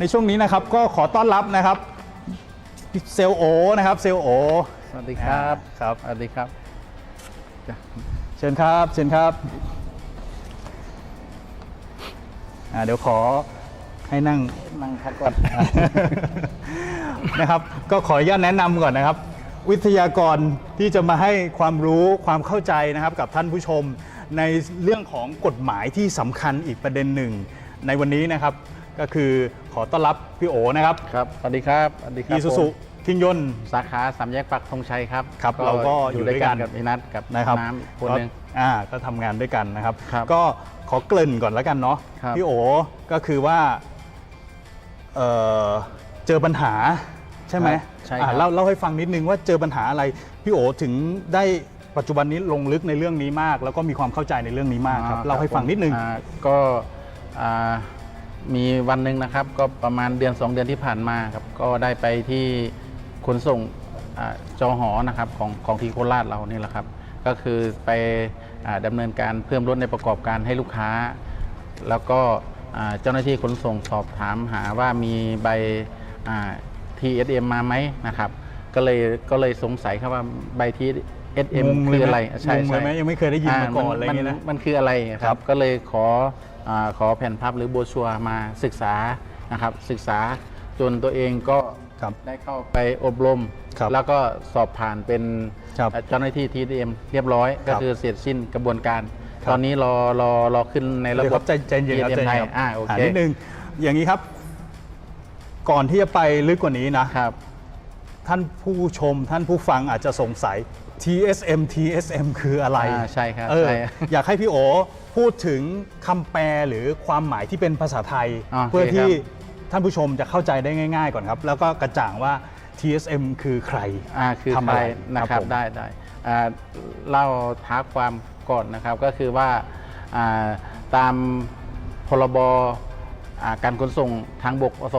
ในช่วงนี้นะครับก็ขอต้อนรับนะครับเซลลโอนะครับเซลลโอสวัสดีครับครับสวัสดีครับ เชิญครับเชิญครับอ่าเดี๋ยวขอให้นั่งนั่งพักก่อนนะครับ ก็ขออนุญาตแนะนำก่อนนะครับ วิทยากรที่จะมาให้ความรู้ความเข้าใจนะครับกับท่านผู้ชมในเรื่องของกฎหมายที่สำคัญอีกประเด็นหนึ่งในวันนี้นะครับ ก็คือขอต้อนรับพี่โอนะครับครับสวัสดีครับสวัสดีครับอีซูซุผมทิงยนต์สาขาสามแยกปักธงชัยครับครับเราก็อยู่ด้วยกันกับพี่นัทกับนะครับน้ำคนหนึ่งก็อ่าก็ทำงานด้วยกันนะครับครับ ก็ขอเกริ่นก่อนแล้วกันเนาะครับพี่โอก็คือว่าเอ่อเจอปัญหาใช่ไหมใช่อ่าครับเล่าเล่าให้ฟังนิดนึงว่าเจอปัญหาอะไรพี่โอถึงได้ปัจจุบันนี้ลงลึกในเรื่องนี้มาก แล้วก็มีความเข้าใจในเรื่องนี้มากครับอ่เล่าให้ฟังนิดนึงอ่าก็อ่า มีวันหนึ่งนะครับก็ประมาณเดือน 2 เดือนที่ผ่านมาครับก็ได้ไปที่ขนส่งอ่าจอหอนะครับของของที่โคราชเรานี่แหละครับก็คือไปอ่าดำเนินการเพิ่มรถในประกอบการให้ลูกค้า แล้วก็อ่าเจ้าหน้าที่ขนส่งสอบถามหาว่ามีใบอ่า TSM มาไหมนะครับก็เลยก็เลยสงสัยครับว่าใบ TSM งงเลยคืออะไรไหมใช่งงเลยไหมใช่ยังไม่เคยได้ยินมาก่อนอะไรอย่างเงี้ยนะ มัมันคืออะไรคครัรับบ ก็เลยขอ อาขอแผ่นพับหรือโบรชัวร์มาศึกษานะครับศึกษาจนตัวเองก็ครับได้เข้าไปอบรมครับแล้วก็สอบผ่านเป็นครับเจ้าหน้าที่ TDM เรียบร้อยครัก็บคือเสร็จสิ้นกระบวนการครับตอนนี้รอรอรอขึ้นในระเดี๋ยวบครับบใจใจเย็นครับ TDM ใจไทเย็ยนครับอ่าโออ่าเคนิดนึงอย่างนี้ครับ ก่อนที่จะไปลึกกว่านี้นะครับ ท่านผู้ชมท่านผู้ฟังอาจจะสงสัย TSM TSM คืออะไรอ่าใช่ครับเออใช่อยากให้พี่โอ พูดถึงคำแปลหรือความหมายที่เป็นภาษาไทย อ่าเพื่อโอเคที่ครับท่านผู้ชมจะเข้าใจได้ง่าย ๆ ก่อนครับ แล้วก็กระจ่างว่า TSM คือใคร อ่าคือทำใคอะรไรนะครับผมได้ได้อ่าเล่าท้าความก่อนนะครับก็คือว่าอ่าตามพรบอ่าการขนส่งทางบกพศ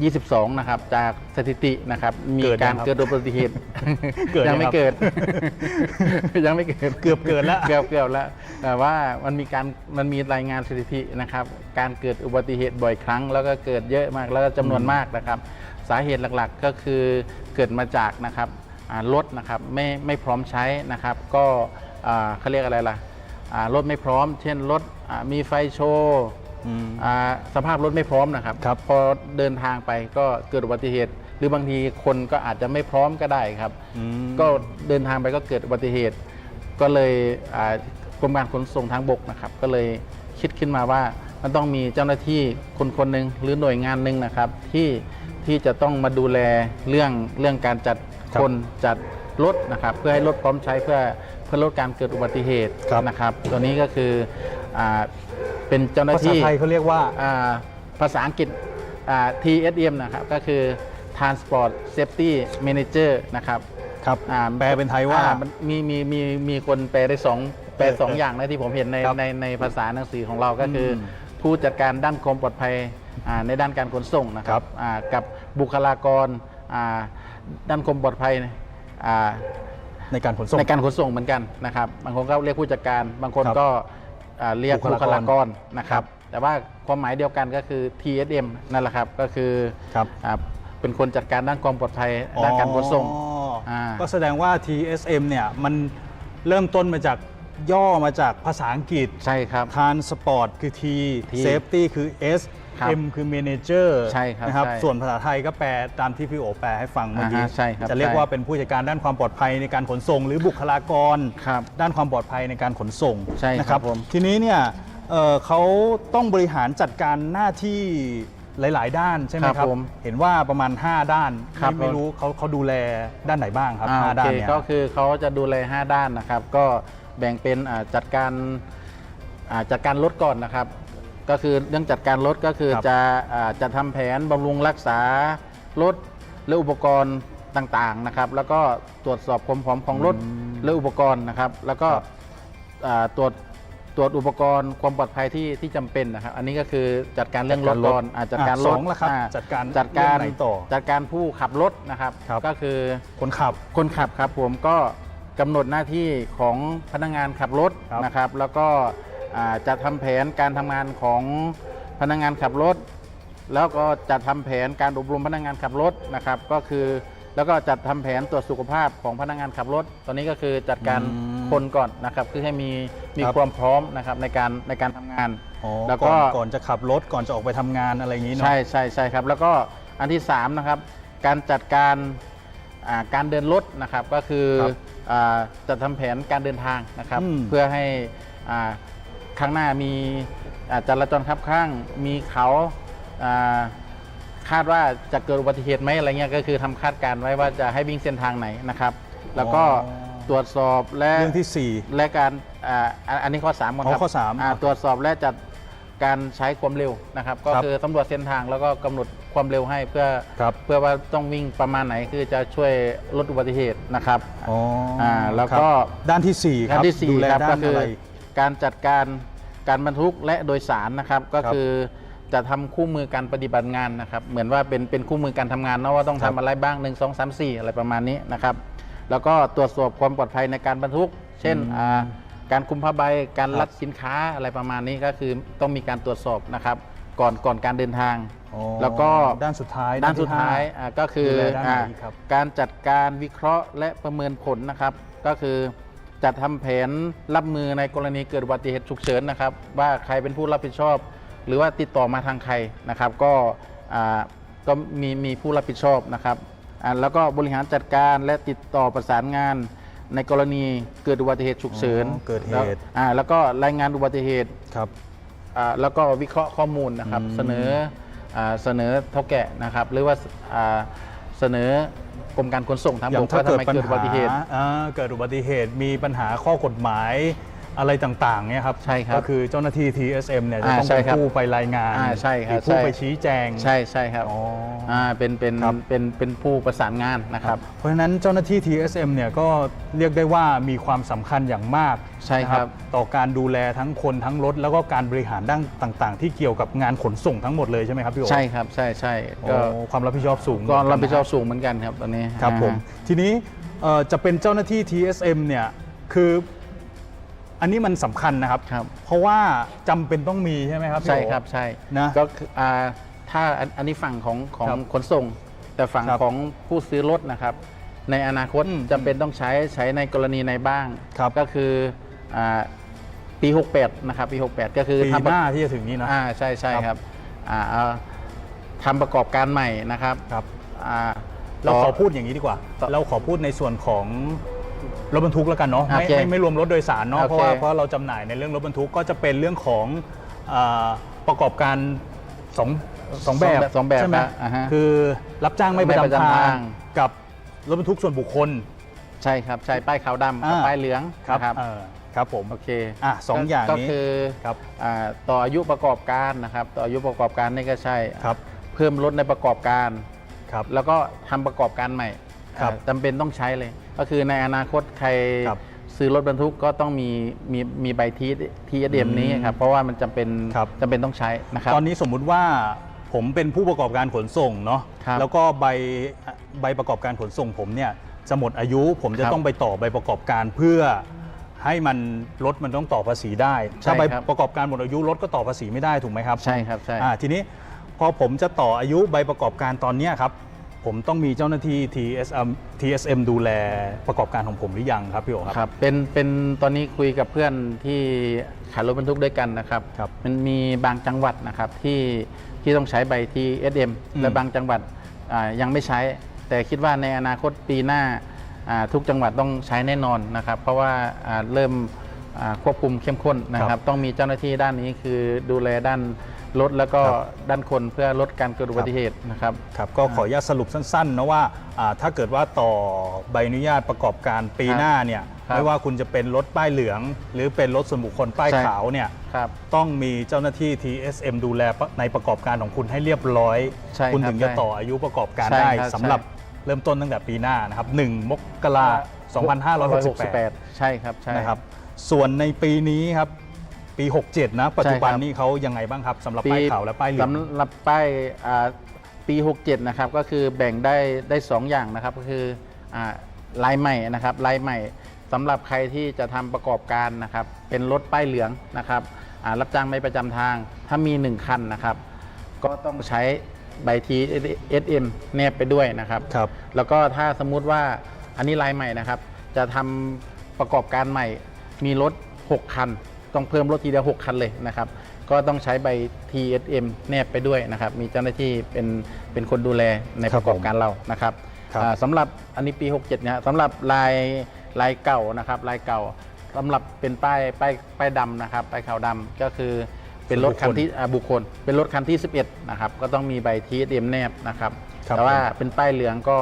2522 นะครับ จากสถิตินะครับมีเกิดยังการครับเกิดอุบัติเหตุ เกิดยังยังไม่ครับ เกิด ยังไม่เกิด เกือบเกิดแล้ว เกือบเกือบแล้วแต่ว่ามันมีการมันมีรายงานสถิตินะครับ การเกิดอุบัติเหตุบ่อยครั้ง แล้วก็เกิดเยอะมากแล้วก็จำนวนมากนะครับ สาเหตุหลักๆก็คือเกิดมาจากนะครับอ่ารถนะครับไม่ไม่พร้อมใช้นะครับ ก็อ่าเขาเรียกอะไรล่ะอ่ารถไม่พร้อม เช่นรถอ่ามีไฟโชว์ อืมอ่าสภาพรถไม่พร้อมนะครับครับพอเดินทางไปก็เกิดอุบัติเหตุ หรือบางทีคนก็อาจจะไม่พร้อมก็ได้ครับอืมก็เดินทางไปก็เกิดอุบัติเหตุ ก็เลยอ่ากรมการขนส่งทางบกนะครับ ก็เลยคิดขึ้นมาว่ามันต้องมีเจ้าหน้าที่คนคนหนึ่งหรือหน่วยงานหนึ่งนะครับ ที่ที่จะต้องมาดูแลเรื่องเรื่องการจัดครับคนจัดรถนะครับ เพื่อให้รถพร้อมใช้เพื่อเพื่อลดการเกิดอุบัติเหตุครับนะครับ ตัวนี้ก็คืออา เป็นเจ้าหน้าภาษาที่ไทยเขาเรียกว่า อ่าภาษาอังกฤษอ่า TSM นะครับก็คือ Transport Safety Manager นะครับครับ อ่าแปลเป็นไทยว่า อ่มันมีมีมีมีคนแปลได้สองแปลเออสองเอออย่างนะที่ผมเห็นในครับในในภาษาหนังสือของเราก็คืออมผู้จัดการด้านความปลอดภัยอ่าในด้านการขนส่งนะคครัรับบอ่ากับบุคลากรอ่าด้านความปลอดภัยอ่า ในการขนส่ง ในการขนส่งเหมือนกันนะครับ บางคนก็เรียกผู้จัดการ บางคนครับก็ อ่าเรียกบุบุคคลาลากกรรนะครับ แต่ว่าความหมายเดียวกันก็คือ TSM นั่นแหละครับ ก็คือครับอ่าเป็นคนจัดการด้านความปลอดภัยด้านการขนส่ง อ๋ออาก็แสดงว่า TSM เนี่ยมันเริ่มต้นมาจากย่อมาจากภาษาอังกฤษ ใช่ครับ Transport คือ T T Safety คือ S ครับ M คือ Manager ใช่ครับนะครับ ใช่ส่วนภาษาไทยก็แปลตามที่พี่โอแปลให้ฟังเมื่อกี้อ่าฮะใช่ครับจะเรียกใช่ว่าเป็นผู้จัดการด้านความปลอดภัยในการขนส่ง หรือบุคลากร ครับ ด้านความปลอดภัยในการขนส่งใช่ครับนะครับผม ทีนี้เนี่ยเอ่อเขาต้องบริหารจัดการหน้าที่หลาย ๆ ด้านใช่ไหมครับครับ ผมเห็นว่าประมาณ 5 ด้านครับ ไม่ไม่รู้เขาเขาดูแลด้านไหนบ้างครับอ่าห้าโอด้าเคนเนี่ย ก็คือเขาจะดูแล 5 ด้านนะครับ ก็แบ่งเป็นอ่าจัดการอ่าจัดการรถก่อนนะครับ ก็คือเรื่องจัดการรถก็คือครับจะอ่าจะทำแผนบำรุงรักษารถและอุปกรณ์ต่างๆนะครับ แล้วก็ตรวจสอบความพร้อมของรถและอุปกรณ์นะครับ แล้วก็ครับอ่าตรวจตรวจอุปกรณ์ความปลอดภัยที่ที่จำเป็นนะครับ อันนี้ก็คือจัดการเรื่องรถก่อนอ่าจัดการอะรสถองละครับอ่าจัดการจัดการเรื่องไหนต่อจัดการผู้ขับรถนะครับครับ ก็คือ คนขับ คนขับครับผมก็กำหนดหน้าที่ของพนักงานขับรถครับนะครับ แล้วก็อ่า จะทำแผนการทำงานของพนักงานขับรถ แล้วก็จัดทำแผนการอบรมพนักงานขับรถนะครับ ก็คือแล้วก็จัดทำแผนตรวจสุขภาพของพนักงานขับรถ ตอนนี้ก็คือจัดการอืมคนก่อนนะครับคือให้มีมีครับความพร้อมนะครับในการในการทำงานอ๋อแล้วก็ก่อนก่อนจะขับรถก่อนจะออกไปทำงานอะไรอย่างนี้เนาะใช่ใช่ใช่ครับ แล้วก็อันที่3นะครับการจัดการอ่าการเดินรถนะครับก็คือครับอาจัดทำแผนการเดินทางนะครับอืมเพื่อให้อ่า ข้างหน้ามีอ่าจราจรคับข้างมีเขาอ่าคาดว่าจะเกิดอุบัติเหตุไหมอะไรเงี้ยก็คือทำคาดการณ์ไว้ว่าจะให้วิ่งเส้นทางไหนนะครับ แล้วก็อ๋อตรวจสอบและเรื่องที่สี่และการอ่าอันอันนี้ข้อ3ก่อนอ๋อครับข้อสามาตรวจสอบและจัดการใช้ความเร็วนะครับ ก็ครับคือสำรวจเส้นทางแล้วก็กำหนดความเร็วให้เพื่อครับเพื่อว่าต้องวิ่งประมาณไหนคือจะช่วยลดอุบัติเหตุนะครับอ๋ออ่าแล้วก็ครับด้านที่สี่คการรับที่ดูแล4ครับด้าก็นคือะอไรการจัดการ การบรรทุกและโดยสารนะครับก็ครับคือจะทำคู่มือการปฏิบัติงานนะครับเหมือนว่าเป็นเป็นคู่มือการทำงานเนาะว่าต้องครัทำบอะไรบ้าง 1 2 3 4 อะไรประมาณนี้นะครับแล้วก็ตรวจสอบความปลอดภัยในการบรรทุก เช่นอืมอ่าการคุมผ้าใบการครับรัดสินค้าอะไรประมาณนี้ก็คือต้องมีการตรวจสอบนะครับก่อนก่อนการเดินทางอ๋อแล้วก็ด้านสุดท้ายด้านที่สุดท้ายห้อ่าก็คือดูแลด้านไหนอ่าอีกครับการจัดการวิเคราะห์และประเมินผลนะครับก็คือ จัดทำแผนรับมือในกรณีเกิดอุบัติเหตุฉุกเฉินนะครับ ว่าใครเป็นผู้รับผิดชอบ หรือว่าติดต่อมาทางใครนะครับ ก็อ่าก็มีมีผู้รับผิดชอบนะครับอ่าแล้วก็บริหารจัดการและติดต่อประสานงานในกรณีเกิดอุบัติเหตุฉุกเฉินอ๋อเกิดเหตุแล้วอ่าแล้วก็รายงานอุบัติเหตุครับอ่าแล้วก็วิเคราะห์ข้อมูลนะครับอืมเสนออาเสนอเท่าแก่นะครับ หรือว่าอ่า เสนอกรมการขนส่งทางอย่าบงกถ้าว่าทำเกิดไมปัญเกิดอุหาบัติเหตุอ่าเกิดอุบัติเหตุมีปัญหาข้อกฎหมาย อะไรต่างๆเนี่ยครับใช่ครับก็คือเจ้าหน้าที่ TSM เนี่ยจะอ่าต้องใช่เป็นครับผู้ไปรายงานอ่าใช่ครับหรือผู้ใช่ไปชี้แจง ใช่ใช่ครับอ๋ออ่าเป็นเป็นครับ เป็นเป็นผู้ประสานงานนะครับ เพราะฉะนั้นเจ้าหน้าที่ TSM เนี่ยก็เรียกได้ว่ามีความสำคัญอย่างมากใช่ครับ นะต่อการดูแลทั้งคนทั้งรถ แล้วก็การบริหารด้านต่างๆ ที่เกี่ยวกับงานขนส่งทั้งหมดเลยใช่ไหมครับพี่โอใช่ครับใช่ใช่โอ้ก็ความรับผิดชอบสูงก็เหมืนนรับผิดชอบนะสูงเหมือนกันครับตอนนี้ครับผมอ่าทีนี้เอ่อจะเป็นเจ้าหน้าที่ TSM เนี่ยคือ อันนี้มันสำคัญนะครับ ครับ เพราะว่าจำเป็นต้องมีใช่ไหมครับพี่ใช่โอครับใช่นะก็คืออ่าถ้าอันอันนี้ฝั่งของของครับขนส่ง แต่ฝั่งครับของผู้ซื้อรถนะครับ ในอนาคตอืมจำเป็นต้องใช้ใช้ในกรณีในบ้างครับ ก็คืออาปี 68 นะครับ ปี 68 ก็คือปีทำหน้าที่จะถึงนี้นะ อ่าใช่ใช่ครับ ครับอ่าเอาทำประกอบการใหม่นะครับครับ อ่า เราขอต่พูดอย่างนี้ดีกว่า ต่อ เราขอพูดในส่วนของ รถบรรทุกแล้วกันเนาะไม่โอเคไม่ไม่รวมรถโดยสารเนาะโอเพเคราะว่าเพราะเราจำหน่ายในเรื่องรถบรรทุกก็จะเป็นเรื่องของอาประกอบการสองสองแบบสองแบบใช่ไหมนะอ่าฮะคือรับจ้างไม่ไม่ประประจำจำทาทาง งกับรถบรรทุกส่วนบุคคล ใช่ครับใช่ป้ายขาวดำกับอ่า ป้ายเหลืองครับนะครับเออครับผมโอเคอะสองก็อย่างก็นี้คือครับอ่าต่ออายุประกอบการนะครับ ต่ออายุประกอบการนี่ก็ใช่ ครับเพิ่มลดในประกอบการ ครับ แล้วก็ทำประกอบการใหม่ครับ อ่าจำเป็นต้องใช้เลย ก็คือในอนาคตใครครับซื้อรถบรรทุกก็ต้องมีมีมีใบทีทีเดียมนี้ครับเพราะว่ามันจำเป็นครับ จำเป็นต้องใช้นะครับ ตอนนี้สมมุติว่าผมเป็นผู้ประกอบการขนส่งเนาะครับแล้วก็ใบใบประกอบการขนส่งผมเนี่ยจะหมดอายุผมจะครับต้องไปต่อใบประกอบการเพื่อให้มันรถมันต้องต่อภาษีได้ใช่ถ้าใบครับ ประกอบการหมดอายุรถก็ต่อภาษีไม่ได้ถูกไหมครับ ใช่ครับใช่ อ่าทีนี้พอผมจะต่ออายุใบประกอบการตอนเนี้ยครับ ผมต้องมีเจ้าหน้าที่ TSM TSM ดูแลประกอบการของผมหรือยังครับพี่โอครับครับเป็นเป็นตอนนี้คุยกับเพื่อนที่ขายรถบรรทุกด้วยกันนะครับ ครับมันมีบางจังหวัดนะครับที่ที่ต้องใช้ใบทีเอสเอ็มอืม และบางจังหวัดอ่ายังไม่ใช้ แต่คิดว่าในอนาคตปีหน้าอ่าทุกจังหวัดต้องใช้แน่นอนนะครับ เพราะว่าอ่าเริ่มอ่าควบคุมเข้มข้นนะคครัรับบต้องมีเจ้าหน้าที่ด้านนี้คือดูแลด้าน รถแล้วก็ครับด้านคนเพื่อลดการเกิดอุบัติเหตุนะครับครับก็ขออนุญาตสรุปสั้นๆนะว่าอ่าถ้าเกิดว่าต่อใบอนุญาตประกอบการปีครับหน้าเนี่ยครับไม่ว่าคุณจะเป็นรถป้ายเหลือง หรือเป็นรถส่วนบุคคลป้ายใช่ขาวเนี่ยครับต้องมีเจ้าหน้าที่ TSM ดูแลในประกอบการของคุณให้เรียบร้อยใช่ครับคุณถึงจะใช่ต่ออายุประกอบการใช่ได้ครับสำหรับใช่เริ่มต้นตั้งแต่ปีหน้านะครับ1มกราคม2568 ใช่ครับใช่นะครับ ส่วนในปีนี้ครับ ปี 67 นะ ปัจจุบันใช่ครับ นี้เขายังไงบ้างครับสำหรับป้ายขาวและป้ายเหลือง สำหรับป้ายอ่าปี 67 นะครับ ก็คือแบ่งได้ได้2อย่างนะครับ ก็คืออ่าลายใหม่นะครับลายใหม่สำหรับใครที่จะทำประกอบการนะครับ เป็นรถป้ายเหลืองนะครับอ่ารับจ้างไม่ประจำทาง ถ้ามี 1 คันนะครับ ก็ต้องใช้ใบที SM แนบไปด้วยนะครับ ครับ แล้วก็ถ้าสมมุติว่าอันนี้ลายใหม่นะครับ จะทำประกอบการใหม่มีรถ 6 คัน ต้องเพิ่มรถทีเดียว6คันเลยนะครับ ก็ต้องใช้ใบ TSM แนบไปด้วยนะครับ มีเจ้าหน้าที่เป็นเป็นคนดูแลในครัปบระกอบการเรานะครับครับอ่าสำหรับอันนี้ปี 67เนี่ยสำหรับลายลายเก่านะครับลายเก่าสำหรับเป็นป้ายป้ายป้ายดำนะครับป้ายขาวดำก็คือเป็นรถคันที่อ่าบุคคล เป็นรถคันที่ 11นะครับก็ต้องมีใบ TSM แนบนะครับครับแต่ว่าผมเป็นป้ายเหลืองก็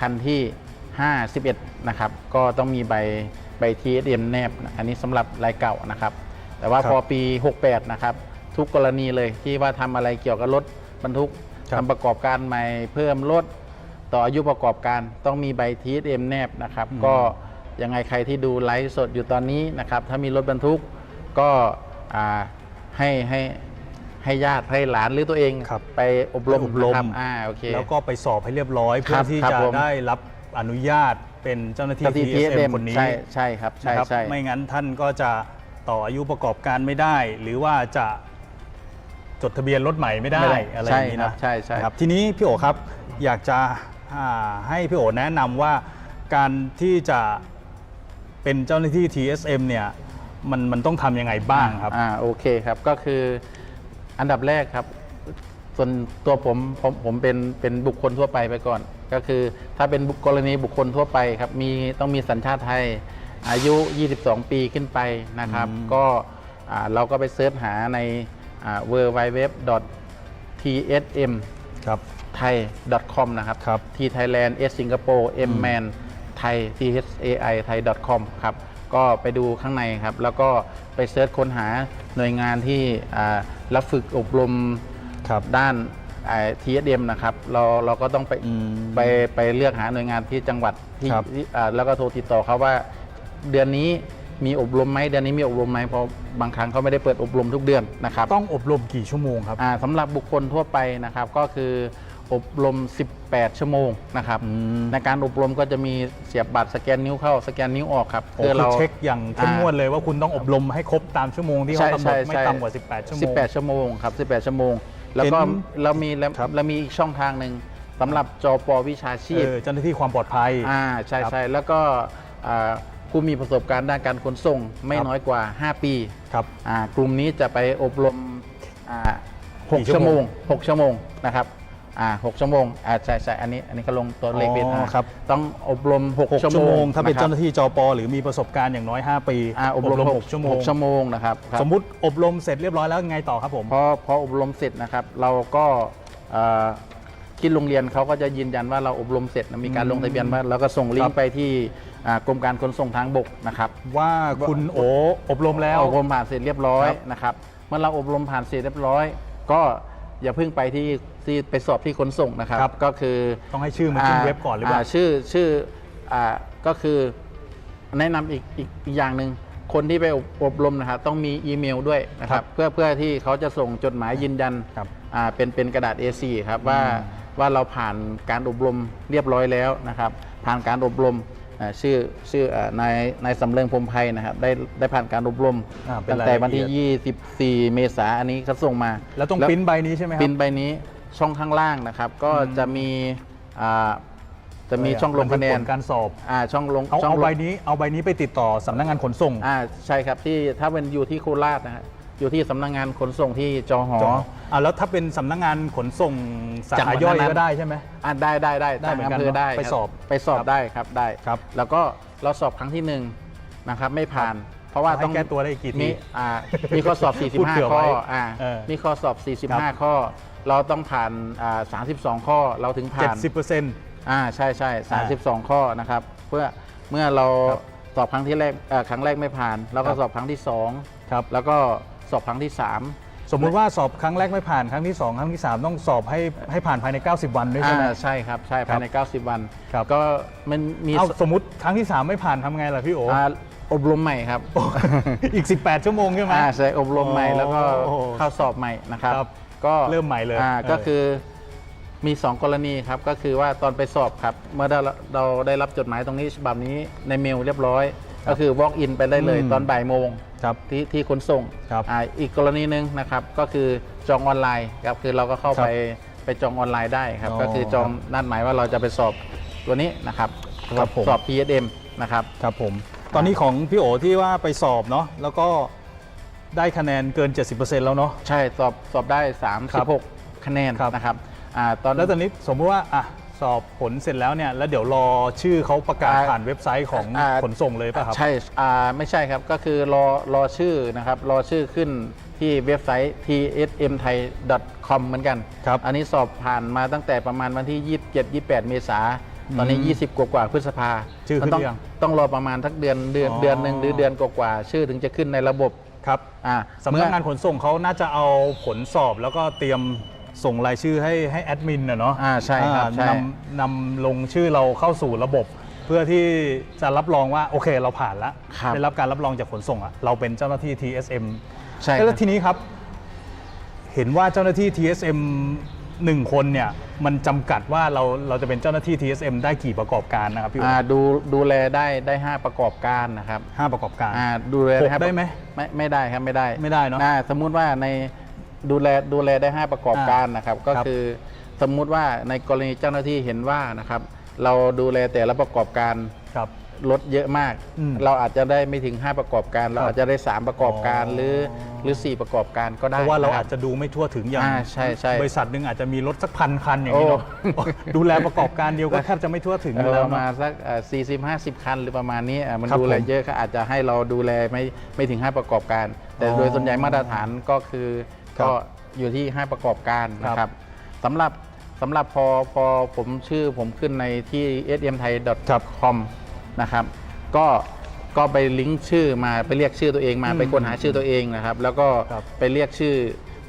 คันที่ 51นะครับก็ต้องมีใบ ใบ TSM แนบนะอันนี้สำหรับรายเก่านะครับ แต่ว่าครับพอปี 68 นะครับ ทุกกรณีเลยที่ว่าทำอะไรเกี่ยวกับรถบรรทุกครับ ทำประกอบการใหม่เพิ่มรถต่ออายุประกอบการต้องมีใบ TSM แนบนะครับอืมก็ยังไงใครที่ดูไลฟ์สดอยู่ตอนนี้นะครับ ถ้ามีรถบรรทุกก็อ่าให้ให้ให้ญาติให้หลานหรือตัวเองครับไปอบรมไปอบรม นะครับอ่าโอเค แล้วก็ไปสอบให้เรียบร้อยคเพื่รัอบที่ครับจะผม ได้รับอนุญาต เป็นเจ้าหน้าที่เจ้าที่ TSM คนนี้ใช่ใช่ครับใช่นะครับใช่ไม่งั้นท่านก็จะต่ออายุประกอบการไม่ได้ หรือว่าจะจดทะเบียนรถใหม่ไม่ได้ไม่ได้อะไรอย่างนี้ใช่ครันะบใช่ใช่ นะครับทีนี้พี่โอครับอยากจะอ่าให้พี่โอแนะนำว่าการที่จะเป็นเจ้าหน้าที่ TSM เนี่ยมันมันต้องทำยังไงบ้างครับ อ่าโอเคครับก็คืออันดับแรกครับ ส่วนตัวผมผมผมเป็นเป็นบุคคลทั่วไปไปก่อน ก็คือถ้าเป็นบุคกรณีบุคคลทั่วไปครับมีต้องมีสัญชาติไทยอายุ 22 ปีขึ้นไปนะครับอืมก็อ่าเราก็ไปเสิร์ชหาใน w w w tsm ครับ thai.com นะครับ ครับ T Thailand S Singapore M Man Thai T H A I Thai.com ครับ ก็ไปดูข้างในครับ แล้วก็ไปเซิร์ชค้นหาหน่วยงานที่อ่ารับฝึกอบรม ครับด้านทีเอสเอ็มนะครับเราเราก็ต้องไปอืมไปไปเลือกหาหน่วยงานที่จังหวัดที่ครับที่อ่าแล้วก็โทรติดต่อเขาว่า เดือนนี้มีอบรมไหมเดือนนี้มีอบรมไหมเพราะบางครั้งเขาไม่ได้เปิดอบรมทุกเดือนนะครับ ต้องอบรมกี่ชั่วโมงครับอ่าสำหรับบุคคลทั่วไปนะครับก็คืออบรม 18 ชั่วโมงนะครับอืมในการอบรมก็จะมีเสียบบัตรสแกนนิ้วเข้าสแกนนิ้วออกครับโอ้คือเช็คอย่างเข้มงวดเลยว่าคุณต้องอบรมให้ครบตามชั่วโมงที่เขากำหนดไม่ต่ำกว่า 18 ชั่วโมง18 ชั่วโมงครับ 18 ชั่วโมง แล้วก็เห็นเรามีแล้วครับ เรามีอีกช่องทางหนึ่งสำหรับจอปอวิชาชีพ เออเจ้าหน้าที่ความปลอดภัย อ่าใช่ครับใช่แล้วก็อ่าผู้มีประสบการณ์ด้านการขนส่งไม่ครับ น้อยกว่า 5 ปีครับ อ่ากลุ่มนี้จะไปอบรมอ่าหกกี่ชั่ชั่ววโมโมง งหกชั่วโมงนะครับ อ่าหกชั่วโมงอ่าใช่ใช่อันนี้อันนี้ก็ลงตัวเลขเป็นอ๋อครับ ต้องอบรม6 6ชั่ชั่ววโมโมงงถ้าเป็นนะครับเจ้าหน้าที่จปหรือมีประสบการณ์อย่างน้อย 5 ปีอ่าอบรมหหกกชั่วโมง หกชั่วโมงนะครับครับ สมมุติอบรมเสร็จเรียบร้อยแล้วไงต่อครับผม พอพออบรมเสร็จนะครับ เราก็เอ่อที่โรงเรียนเขาก็จะยืนยันว่าเราอบรมเสร็จนะมีการลงทะเบียนว่าแล้วก็ส่งลิงครัก์บไปที่อ่ากรมการขนส่งทางบกนะครับว่าคุณโออบรมแล้ว อบรมผ่านเสร็จเรียบร้อยครับ นะครับเมื่อเราอบรมผ่านเสร็จเรียบร้อย ก็ อย่าเพิ่งไปที่ที่ไปสอบที่ขนส่งนะครับ ครับ ก็คือต้องให้ชื่อมาขึ้นเว็บก่อนหรือเปล่า ชื่อชื่ออ่าก็คือแนะนำอีกอีกอีกอย่างหนึ่งคนที่ไปอบอบรมนะครับต้องมีอีเมลด้วยนะคครัรับบ เพื่อเพื่อที่เขาจะส่งจดหมายยืนยัน ครับ อ่าเป็นเป็นกระดาษ A4 ครับว่าอืมว่าเราผ่านการอบรมเรียบร้อยแล้วนะครับ ผ่านการอบรมอ่า ชื่อชื่ออ่านายนายสำเริงพรหมไพนะครับได้ได้ผ่านการอบรมอ่าเป็นตั้งแต่วันรายละเอีที่ยด24 เมษายนอันนี้เขาส่งมา แล้วต้องปริ้นใบนี้ใช่ไหมคปรัริ้นใบนี้ช่องข้างล่างนะครับ ก็อืมจะมีอ่าจะมีช่องลงคะแนบันทึกผการสอบ อ่าช่องลงเอาช่องเอาลง ใบนี้เอาใบนี้ไปติดต่อสำนักงานขนส่ง อ่าใช่ครับที่ถ้าเป็นอยู่ที่โคราชนะฮะ อยู่ที่สำนักงานขนส่งที่จอหอจออ่าแล้วถ้าเป็นสำนักงานขนส่งสาจังหวัขาดย่อยนั้นๆ ก็ได้ใช่ไหม อ่าได้ได้ได้ได้เหมือนกันทางำภเนอะได้ไปครับสอบไปสอบครับได้ครับได้ ครับแล้วก็เราสอบครั้งที่หนึ่งนะครับไม่ผ่าน เพราะว่าให้ต้องแก้ตัวได้อีกกี่ทีมีอ่ามีข้อสอบ พูดเผื่อ45 ข้อไว้อ่าเออมีข้อสอบ ครับ 45 ข้อ เราต้องผ่านอ่า32 ข้อเราถึงผ่าน 70เปอร์เซ็นต์ อ่าใช่ใช่อ่า32ข้อนะครับ เพื่อเมื่อเราครับสอบครั้งที่แรกเอ่อครั้งแรกไม่ผ่าน แล้วก็ครับ สอบครั้งที่ครับ2แล้วก็ สอบครั้งที่ 3 สมมุติว่าสอบครั้งแรกไม่ผ่านครั้งที่ 2 ครั้งที่ 3 ต้องสอบให้ให้ผ่านภายใน 90 วันด้วยใช่ไหม อ่าใช่ครับใช่ภายใน 90 วันครับ ก็มันมีเอาสมมติครั้งที่ 3 ไม่ผ่านทำไงล่ะพี่โออ่าอบรมใหม่ครับ อีก 18 ชั่วโมงใช่ไหม อ่าใช่อบรมใหม่โอ้แล้วก็โอ้เข้าสอบใหม่นะครับ ครับก็เริ่มใหม่เลยอ่าเออก็คือมี 2 กรณีครับ ก็คือว่าตอนไปสอบครับ เมื่อเราเราได้รับจดหมายตรงนี้ฉบับนี้ในเมลเรียบร้อย ก็คือ walk in ไปได้เลยอืม ตอนบ่ายโมง ครับที่ที่ขนส่งครับอ่าอีกกรณีหนึ่งนะครับก็คือจองออนไลน์ครับคือเราก็เข้าครับไปไปจองออนไลน์ได้ครับ อ๋อก็คือจองนัดหมายว่าเราจะไปสอบตัวนี้นะครับครับผม สอบ PSM นะครับ ครับผม ตอนนี้ของพี่โอที่ว่าไปสอบเนาะแล้วก็ได้คะแนนเกิน 70%แล้วเนาะ ใช่สอบสอบได้ครับ36 คะแนนครับ นะครับอ่าตอน แล้วตอนนี้สมมติว่าอะ สอบผลเสร็จแล้วเนี่ยแล้วเดี๋ยวรอชื่อเขาประกาศอ่าผ่านเว็บไซต์ของอ่า ขนส่งเลยป่ะครับ ใช่อ่าไม่ใช่ครับ ก็คือรอรอชื่อนะครับ รอชื่อขึ้นที่เว็บไซต์ tsmthai.com เหมือนกัน ครับ อันนี้สอบผ่านมาตั้งแต่ประมาณวันที่ 27 28 เมษา ตอนนี้อืม20 กว่ากว่าๆพฤษภาชื่อขึ้นต้องหรือยังต้องรอประมาณทักเดือนเดือนอ๋อ เดือนหนึ่งหรือเดือนกว่ากว่าๆชื่อถึงจะขึ้นในระบบครับอ่าสำนักงานขนส่งเขาน่าจะเอาผลสอบแล้วก็เตรียม ส่งรายชื่อให้ให้แอดมินนะเนาะอ่าใช่ครับอ่าใช่ นำนำลงชื่อเราเข้าสู่ระบบ เพื่อที่จะรับรองว่าโอเคเราผ่านแล้วครับ ได้รับการรับรองจากขนส่งอะเราเป็นเจ้าหน้าที่ TSM ใช่คแล้รัวบ ทีนี้ครับ เห็นว่าเจ้าหน้าที่ TSM หนึ่งคนเนี่ยมันจำกัดว่าเราเราจะเป็นเจ้าหน้าที่ TSM ได้กี่ประกอบการนะครับพี่อ่าว่าดูดูแลได้ได้ 5 ประกอบการนะครับห้าประกอบการ อ่าดูแลหกนะครับได้ไหมไม่ไม่ได้ครับไม่ได้ไม่ได้เนอะอ่สมมุติว่าใน ดูแลดูแลได้ 5 ประกอบการนะครับ ก็ครับคือสมมุติว่าในกรณีเจ้าหน้าที่เห็นว่านะครับ เราดูแลแต่ละประกอบการครับลดเยอะมาก อืมเราอาจจะได้ไม่ถึง 5 ประกอบการ เราครับอาจจะได้ 3 ประกอบการอ๋อหรือหรือ 4 ประกอบการก็ได้ เพราะว่าเรานคอาบจจะดูไม่ทั่วถึงอย่างอ่าใช่ใช่บริษัทหนึ่งอาจจะมีรถสักพันคันอย่างนี้เนาะโอ้ดูแลประกอบการเดียวก็แทบจะไม่ทั่วถึงอยู่เอแล้อวประมาเนาะณสักสี่สิบห้าสิบคันหรือประมาณนี้อะมันครับดูแลผมเยอะก็อาจจะให้เราดูแลไม่ไม่ถึง 5 ประกอบการ แต่อ๋อ โดยส่วนใหญ่มาตรฐานก็คือครับ ก็อยู่ที่5ประกอบการนะคครัรับบสำหรับสำหรับพอพอผมชื่อผมขึ้นในที่ smthai.com นะครับก็ก็ไปลิงก์ชื่อมาไปเรียกชื่อตัวเองมาอืมไปค้นหาชื่อตัวเองนะครับ แล้วก็ครับไปเรียกชื่อ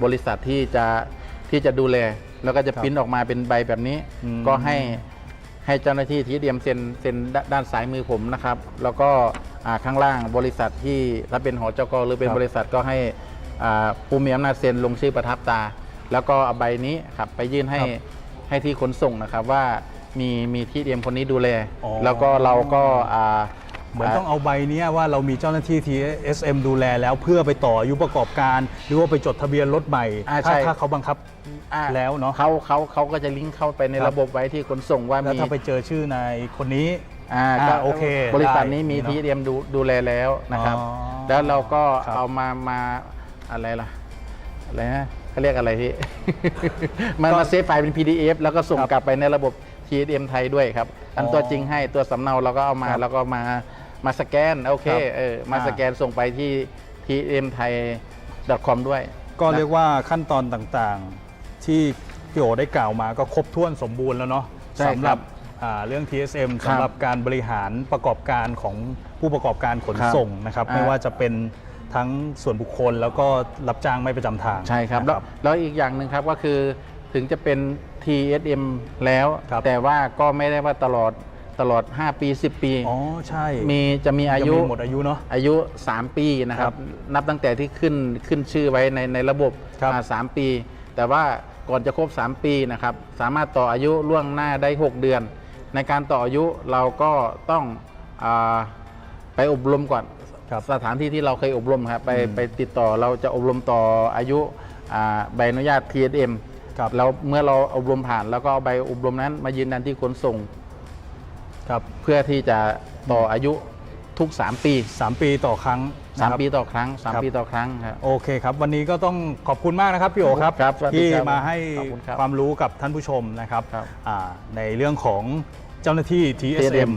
บริษัทที่จะที่จะดูแล แล้วก็จะครับปริ้นออกมาเป็นใบแบบนี้อืมก็ให้ให้เจ้าหน้าที่ที่เดียมเซ็นเซ็นด้ด้านซ้ายมือผมนะครับ แล้วก็อ่าข้างล่างบริษัทที่ถ้าเป็นหอจกหรือเป็นครับบริษัทก็ให้อ่า ผู้มีอำนาจเซ็นลงชื่อประทับตา แล้วก็เอาใบนี้ครับไปยื่นให้ให้ที่ขนส่งนะครับว่ามีมีที่เดียมคนนี้ดูแล อ๋อ แล้วก็เราก็อ่า เหมือนต้องเอาใบเนี้ยว่าเรามีเจ้าหน้าที่ TSM ดูแลแล้วเพื่อไปต่ออายุประกอบการ หรือว่าไปจดทะเบียนรถใหม่อ่าถ้าใช่ถ้าเขาบังคับ อ่าแล้วเนอะเขาเขาเขาก็จะลิงก์เข้าไปในครับ ระบบไว้ที่ขนส่งว่าแล้วมีถ้าไปเจอชื่อนายคนนี้ อ่าอ่าก็โอเคบริษัทได้นี้มีนี่เนอะที่เดียมดูดูแลแล้วนะครับ อ๋อแล้วเราก็ครับ เอามามา อะไรล่ะอะไรนะเขาเรียกอะไรพี่มามาเซฟไฟล์เป็น PDF แล้วก็ส่งครับกลับไปในระบบ TSM ไทยด้วยครับ อันอ๋อตัวจริงให้ตัวสำเนาเราก็เอามาครับแล้วก็มามาสแกนโอเคครับเออมาอ่าสแกนส่งไปที่ TSM ไทย .com ด้วย ก็เรียกว่าขั้นตอนต่างๆ ที่พี่โอได้กล่าวมาก็ครบถ้วนสมบูรณ์แล้วเนาะใช่ครับสำหรับอ่าเรื่อง TSM ครับสำหรับการบริหารประกอบการของผู้ประกอบการขนครับส่งนะครับอ่าไม่ว่าจะเป็น ทั้งส่วนบุคคลแล้วก็รับจ้างไม่ประจำทางใช่ครับ นะ แล้วแล้วอีกอย่างหนึ่งครับก็คือถึงจะเป็น TSM แล้ว ครับ แต่ว่าก็ไม่ได้ว่าตลอดตลอด 5 ปี 10 ปี อ๋อใช่มีจะมีอายุงมีหมดอายุเนาะ อายุ 3 ปีนะคครัรับบนับตั้งแต่ที่ขึ้นขึ้นชื่อไว้ในในระบบครับอ่าสามปี แต่ว่าก่อนจะครบ 3 ปีนะครับ สามารถต่ออายุล่วงหน้าได้ 6 เดือน ในการต่ออายุเราก็ต้องอาไปอบรมก่อน ครับสถานที่ที่เราเคยอบรมครับไปอืมไปติดต่อเราจะอบรมต่ออายุอ่าใบอนุญาต TSM ครับแล้วเมื่อเราอบรมผ่าน แล้วก็เอาใบอบรมนั้นมายืนยันที่ขนส่งครับเพื่อที่จะต่ออายุทุก 3 ปีสามปีต่อครั้งนะสามครับปีต่อครั้งสามครับปีต่อครั้งครับโอเคครับ วันนี้ก็ต้องขอบคุณมากนะครับพี่โอครับครับสวัสดีที่ครับมาให้ขอบคุณครับความรู้กับท่านผู้ชมนะครับครับอ่าในเรื่องของเจ้าหน้าที่ TSM TSM